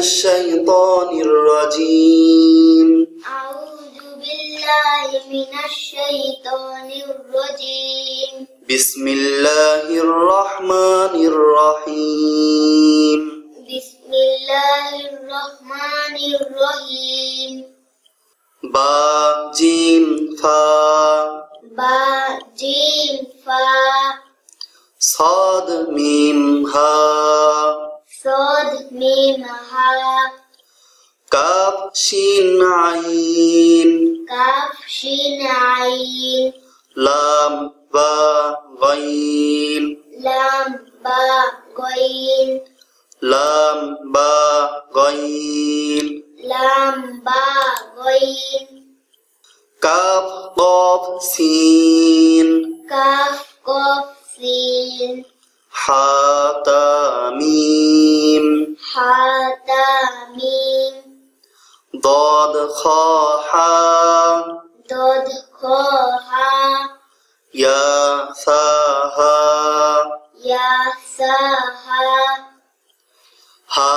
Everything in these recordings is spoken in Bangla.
الشيطان الرجيم. أعوذ بالله من الشيطان الرجيم. بسم الله الرحمن الرحيم. بسم الله الرحمن الرحيم. با جيم فا. با ميم ها كاف شين عين. كاف شين عين. لام با غين. لام با غين. لام با غين. لام با غين. كاف قاف سين. كاف قاف سين. حا يا سا ها ها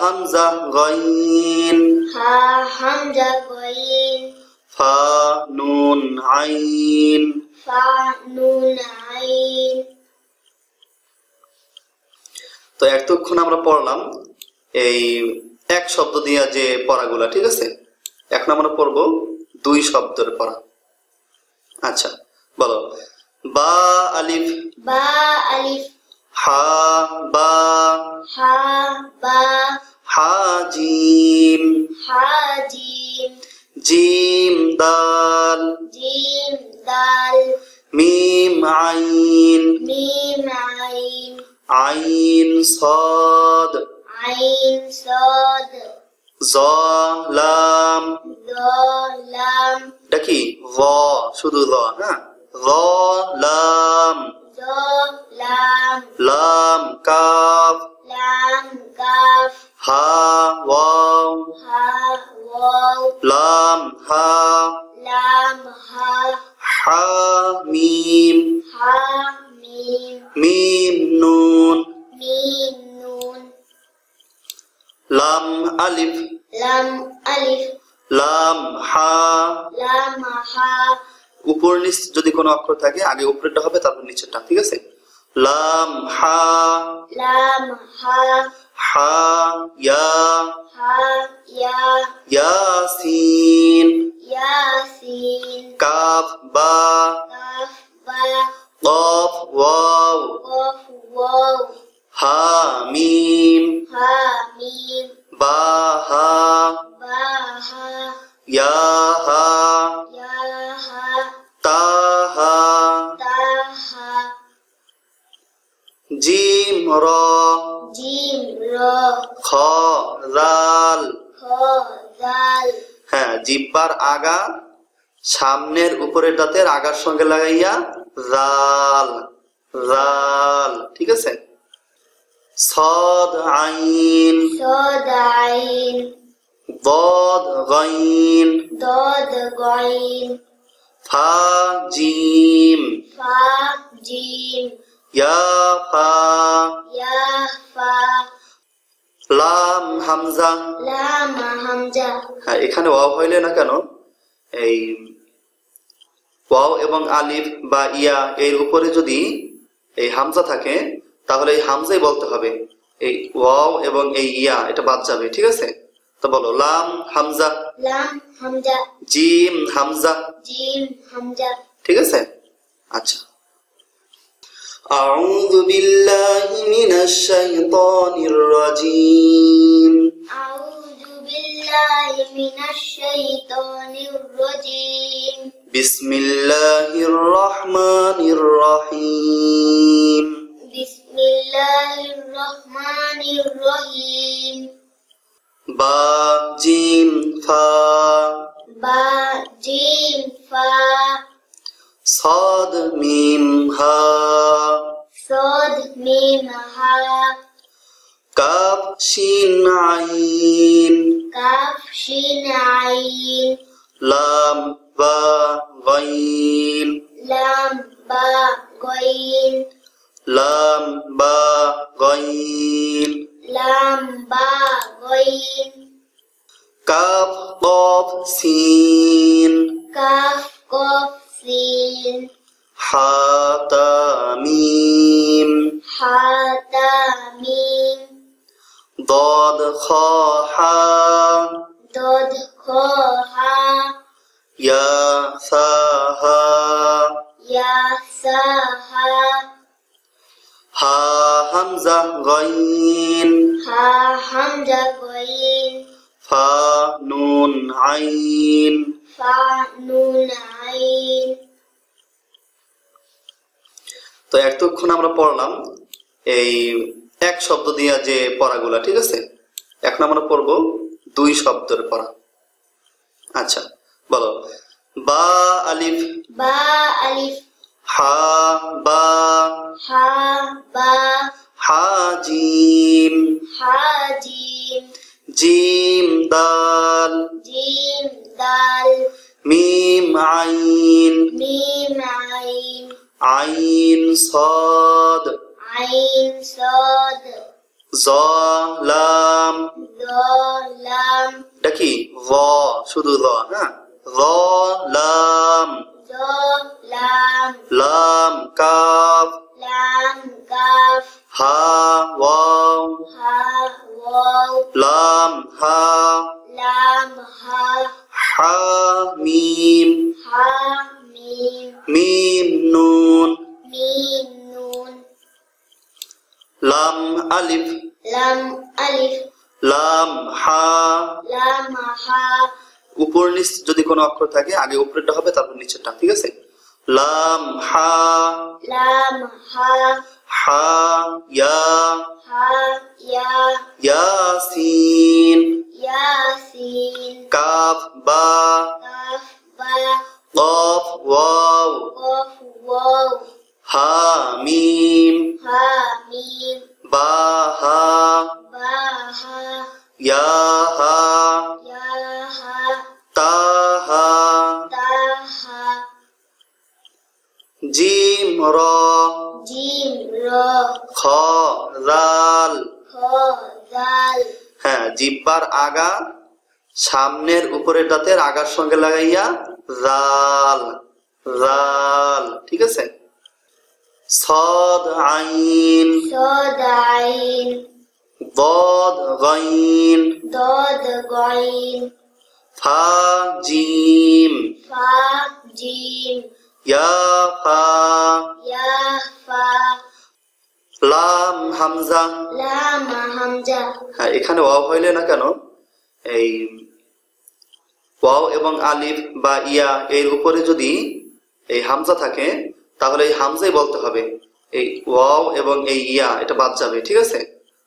همزة غين ها حمزة غين فا نون عين فا نون عين তো এতক্ষণ আমরা পড়লাম এই এক শব্দ দিয়া যে পড়াগুলা ঠিক আছে এখন আমরা পড়ব দুই শব্দের পড়া আচ্ছা বলো বা আলিফ با ألف হাবা হাবা হাজিম হাজিম জিম দাল জিম দাল মিম আইন মিম আইন আইন সাদ আইন সাদ জলাম জলাম দেখি কি? শুধু ল হ্যাঁ জলাম জলাম লাম কাফ লাম কাফ হা ওয়াও হা ওয়াও লাম হা লাম হা হা মিম হা মিম মিম নুন মিম নুন লাম আলিফ লাম আলিফ লাম হা লাম হা উপর নিচ যদি কোনো অক্ষর থাকে আগে উপরেরটা হবে তারপর নিচেরটা ঠিক আছে? Lam ha. Lam ha. Ha ya. Ha ya. Yasin. Yasin. Kaf ba. জিম র جيم را খ জাল خا دال হ্যাঁ জিব্বার আগা সামনের উপরের দাঁতের আগার সঙ্গে লাগাইয়া জাল জাল ঠিক আছে صاد আইন صاد عين ضاد غين ضاد غين ফা জিম فا جيم ইয়া ফা ইয়া ফা লাম হামজা হ্যাঁ এখানে ওয়াও হইলে না কেন? এই ওয়াও এবং আলিফ বা ইয়া এর উপরে যদি এই হামজা থাকে তাহলে এই হামজাই বলতে হবে। এই ওয়াও এবং এই ইয়া এটা বাদ যাবে ঠিক আছে? তো বলো লাম হামজা। লাম হামজা। জিম হামজা। জিম হামজা। ঠিক আছে? আচ্ছা। أعوذ بالله من الشيطان الرجيم. أعوذ بالله من الشيطان الرجيم. بسم الله الرحمن الرحيم. بسم الله الرحمن الرحيم. با جيم فا با جيم فا صاد ميم ها منها كاف شين عين كاف شين عين لام با غين لام با غين لام با غين لام با غين كاف قاف سين كاف قاف سين حا হা হামজা গইন। ha hamza ghain ফা নুন আইন। fa তো এতক্ষণ আমরা পড়লাম এই এক শব্দ দিয়া যে পড়াগুলা ঠিক আছে? এখন আমরা পড়ব দুই শব্দের পড়া। আচ্ছা বলো। বা আলিফ ba alif হা বা ha ba হা জিম ha jim জিম দাল jim dal মিম আইন mim ain আইন সদ ain sod জ লাম do lam এটা কি র শুধু র হ্যাঁ র লাম do lam লাম কাফ lam kaf হা ওয়াও ha waw লাম হা lam ha হা মিম ha mim মিম নুন mim nun লাম আলিফ lam alif লাম হা lam ha উপর নিচ যদি কোনো অক্ষর থাকে আগে উপরেরটা হবে তারপর নিচেরটা ঠিক আছে? লাম হা lam ha হা ইয়া ha ya ইয়াসিন yasin কাফ বা কফ ওয়াও qaf waw হা মিম mim জিম র jim ro খ রাল kho dal হ্যাঁ জিব্বার আগা সামনের উপরের দাঁতের আগার সঙ্গে লাগাইয়া রাল রাল ঠিক আছে সদ আইন sod ain ضاد غين dod ghain ফা জিম fa jim ইয়া ফা ya fa লাম হামজা। lam hamza হ্যাঁ এখানে ওয়াও হইলে না কেন? এই ওয়াও এবং আলিফ বা ইয়া এর উপরে যদি এই হামজা থাকে তাহলে এই হামজাই বলতে হবে। এই ওয়াও এবং এই ইয়া এটা বাদ যাবে ঠিক আছে?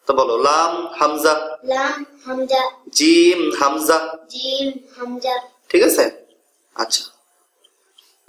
তো বলো লাম হামজা। lam hamza জিম হামজা। jim hamza ঠিক আছে? আচ্ছা।